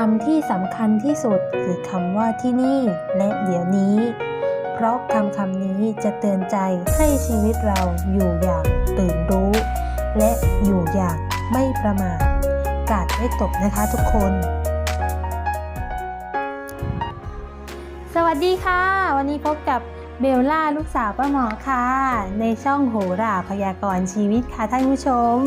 คำที่สำคัญที่สุดคือคำว่าที่นี่และเดี๋ยวนี้ เพราะคำคำนี้จะเตือนใจให้ชีวิตเราอยู่อย่างตื่นรู้ และอยู่อย่างไม่ประมาทกาดไม่ตกนะคะทุกคน สวัสดีค่ะ วันนี้พบกับเบลล่าลูกสาวป้าหมอค่ะ ในช่องโหราพยากรณ์ชีวิตค่ะท่านผู้ชม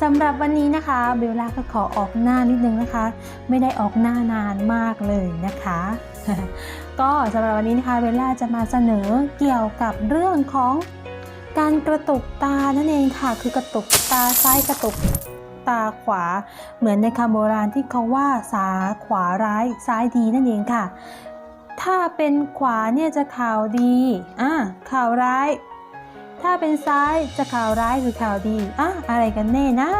สำหรับวันนี้นะคะเบลล่าก็ขอออกหน้านิดนึงนะคะ ไม่ได้ออกหน้านานมากเลยนะคะ ก็สำหรับวันนี้นะคะเบลล่าจะมาเสนอเกี่ยวกับเรื่องของการกระตุกตานั่นเองค่ะ คือกระตุกตาซ้ายกระตุกตาขวา เหมือนในคำโบราณที่เขาว่าสาขวาร้ายซ้ายดีนั่นเองค่ะ ถ้าเป็นขวาเนี่ยจะข่าวดีอะข่าวร้าย ถ้าเป็นซ้ายจะข่าวร้ายหรือข่าวดีอะอะไรกันแน่นะ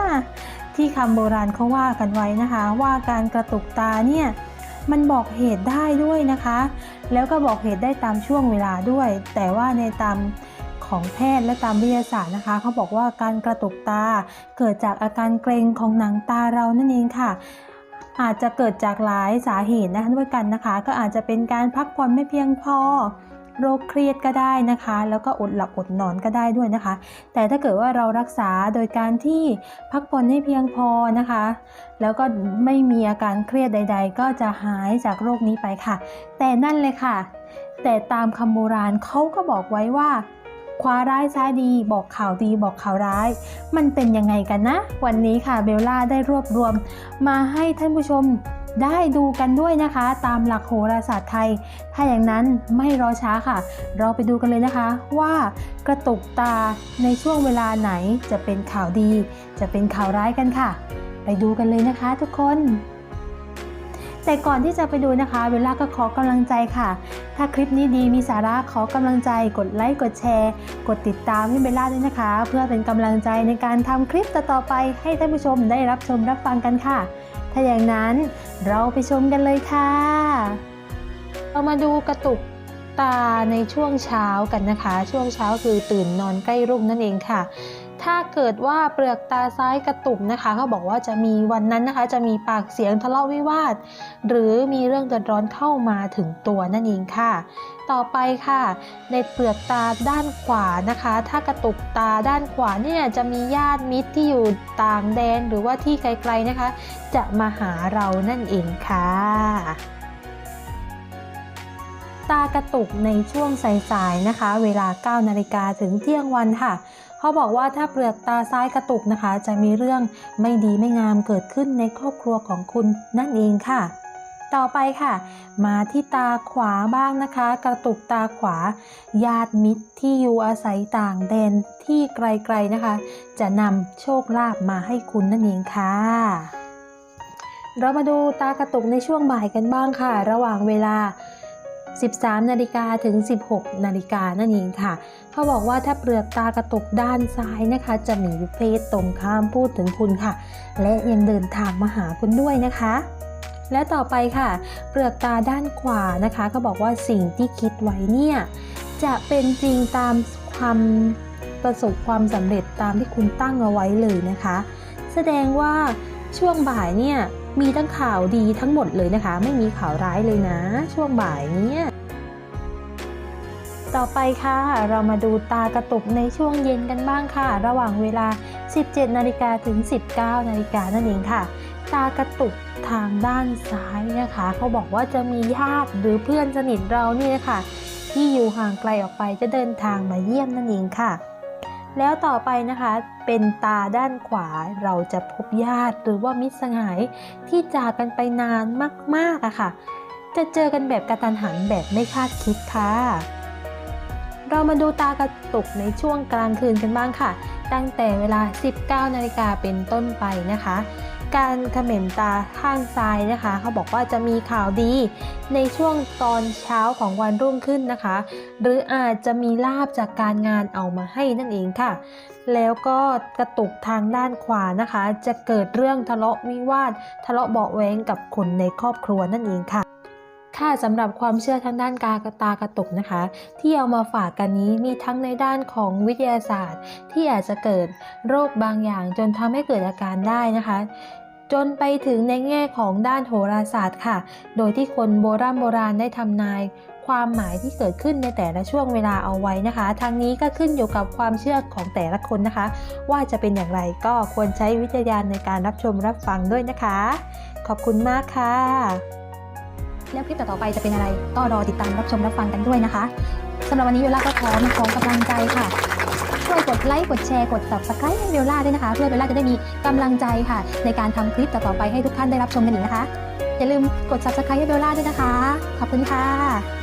ที่คำโบราณเขาว่ากันไว้นะคะ ว่าการกระตุกตาเนี่ยมันบอกเหตุได้ด้วยนะคะ แล้วก็บอกเหตุได้ตามช่วงเวลาด้วย แต่ว่าในตามของแพทย์และตามวิทยาศาสตร์นะคะเขาบอกว่าการกระตุกตา เกิดจากอาการเกร็งของหนังตาเรานั่นเองค่ะ อาจจะเกิดจากหลายสาเหตุนะคะด้วยกันนะคะ ก็อาจจะเป็นการพักผ่อนไม่เพียงพอ โรคเครียดก็ได้นะคะ แล้วก็อดหลับอดนอนก็ได้ด้วยนะคะ แต่ถ้าเกิดว่าเรารักษาโดยการที่พักผ่อนให้เพียงพอนะคะ แล้วก็ไม่มีอาการเครียดใด ๆ ก็จะหายจากโรคนี้ไปค่ะ แต่นั่นเลยค่ะ แต่ตามคำโบราณเขาก็บอกไว้ว่าขวาร้ายซ้ายดีบอกข่าวดีบอกข่าวร้าย มันเป็นยังไงกันนะ วันนี้ค่ะเบลล่าได้รวบรวมมาให้ท่านผู้ชม ได้ดูกันด้วยนะคะ ตามหลักโหราศาสตร์ไทย ถ้าอย่างนั้นไม่รอช้าค่ะ เราไปดูกันเลยนะคะว่ากระตุกตาในช่วงเวลาไหนจะเป็นข่าวดี จะเป็นข่าวร้ายกันค่ะ ไปดูกันเลยนะคะทุกคน แต่ก่อนที่จะไปดูนะคะเวลาก็ขอกำลังใจค่ะ ถ้าคลิปนี้ดีมีสาระขอกำลังใจ กดไลค์กดแชร์ กดติดตามให้เบลล่าด้วยนะคะ เพื่อเป็นกำลังใจในการทำคลิปต่อๆไปให้ท่านผู้ชมได้รับชมรับฟังกันค่ะ ถ้าอย่างนั้นเราไปชมกันเลยค่ะเรามาดูกระตุกตาในช่วงเช้ากันนะคะ ช่วงเช้าคือตื่นนอนใกล้รุ่งนั่นเองค่ะ ถ้าเกิดว่าเปลือกตาซ้ายกระตุกนะคะเขาบอกว่าจะมีวันนั้นนะคะ จะมีปากเสียงทะเลาะวิวาท หรือมีเรื่องเดือดร้อนเข้ามาถึงตัวนั่นเองค่ะ ต่อไปค่ะ ในเปลือกตาด้านขวานะคะ ถ้ากระตุกตาด้านขวาเนี่ยจะมีญาติมิตรที่อยู่ต่างแดนหรือว่าที่ไกลๆนะคะ จะมาหาเรานั่นเองค่ะตากระตุกในช่วงสายๆนะคะ เวลา 9 นาฬิกาถึงเที่ยงวันค่ะ เขาบอกว่าถ้าเปลือกตาซ้ายกระตุกนะคะ จะมีเรื่องไม่ดีไม่งามเกิดขึ้นในครอบครัวของคุณนั่นเองค่ะ ต่อไปค่ะ มาที่ตาขวาบ้างนะคะ กระตุกตาขวา ญาติมิตรที่อยู่อาศัยต่างแดนที่ไกลๆนะคะ จะนำโชคลาภมาให้คุณนั่นเองค่ะเรามาดูตากระตุกในช่วงบ่ายกันบ้างค่ะ ระหว่างเวลา 13นาฬิกาถึง 16นาฬิกานั่นเองค่ะ เขาบอกว่าถ้าเปลือกตากระตุกด้านซ้ายนะคะ จะมีเพศตรงข้ามพูดถึงคุณค่ะ และยังเดินทางมาหาคุณด้วยนะคะและต่อไปค่ะ เปลือกตาด้านขวานะคะเขาบอกว่าสิ่งที่คิดไว้เนี่ย จะเป็นจริงตามความประสบความสำเร็จตามที่คุณตั้งเอาไว้เลยนะคะ แสดงว่าช่วงบ่ายเนี่ย มีทั้งข่าวดีทั้งหมดเลยนะคะ ไม่มีข่าวร้ายเลยนะ ช่วงบ่ายเนี้ยต่อไปค่ะ เรามาดูตากระตุกในช่วงเย็นกันบ้างค่ะ ระหว่างเวลา 17 นาฬิกาถึง 19 นาฬิกานั่นเองค่ะ ตากระตุกทางด้านซ้ายนะคะ เขาบอกว่าจะมีญาติหรือเพื่อนสนิทเรานี่ยค่ะที่อยู่ห่างไกลออกไปจะเดินทางมาเยี่ยมนั่นเองค่ะ แล้วต่อไปนะคะเป็นตาด้านขวาเราจะพบญาติหรือว่ามิตรสหายที่จากกันไปนานมากๆอะค่ะ จะเจอกันแบบกระตันหันแบบไม่คาดคิดค่ะ เรามาดูตากระตุกในช่วงกลางคืนกันบ้างค่ะ ตั้งแต่เวลา 19นาฬิกาเป็นต้นไปนะคะ การเขม่นตาข้างซ้ายนะคะ เขาบอกว่าจะมีข่าวดีในช่วงตอนเช้าของวันรุ่งขึ้นนะคะ หรืออาจจะมีลาบจากการงานเอามาให้นั่นเองค่ะ แล้วก็กระตุกทางด้านขวานะคะ จะเกิดเรื่องทะเลาะวิวาท ทะเลาะเบาะแว้งกับคนในครอบครัวนั่นเองค่ะค่ะสำหรับความเชื่อทางด้านกากระตากระตุกนะคะ ที่เอามาฝากกันนี้มีทั้งในด้านของวิทยาศาสตร์ ที่อาจจะเกิดโรคบางอย่างจนทำให้เกิดอาการได้นะคะ จนไปถึงในแง่ของด้านโหราศาสตร์ค่ะ โดยที่คนโบราณโบราณได้ทำนายความหมายที่เกิดขึ้นในแต่ละช่วงเวลาเอาไว้นะคะ ทางนี้ก็ขึ้นอยู่กับความเชื่อของแต่ละคนนะคะ ว่าจะเป็นอย่างไรก็ควรใช้วิจารณญาณในการรับชมรับฟังด้วยนะคะ ขอบคุณมากค่ะ แล้วคลิปต่อๆไปจะเป็นอะไร ก็รอติดตามรับชมรับฟังกันด้วยนะคะสำหรับวันนี้เวลาก็ขอมาขอกำลังใจค่ะ ช่วยกดไลค์กดแชร์กด subscribe ให้เบลล่าด้วยนะคะ เพื่อเบลล่าจะได้มีกำลังใจค่ะ ในการทำคลิปต่อๆไปให้ทุกท่านได้รับชมกันอีกนะคะ อย่าลืมกด subscribe ให้เบลล่าด้วยนะคะ ขอบคุณค่ะ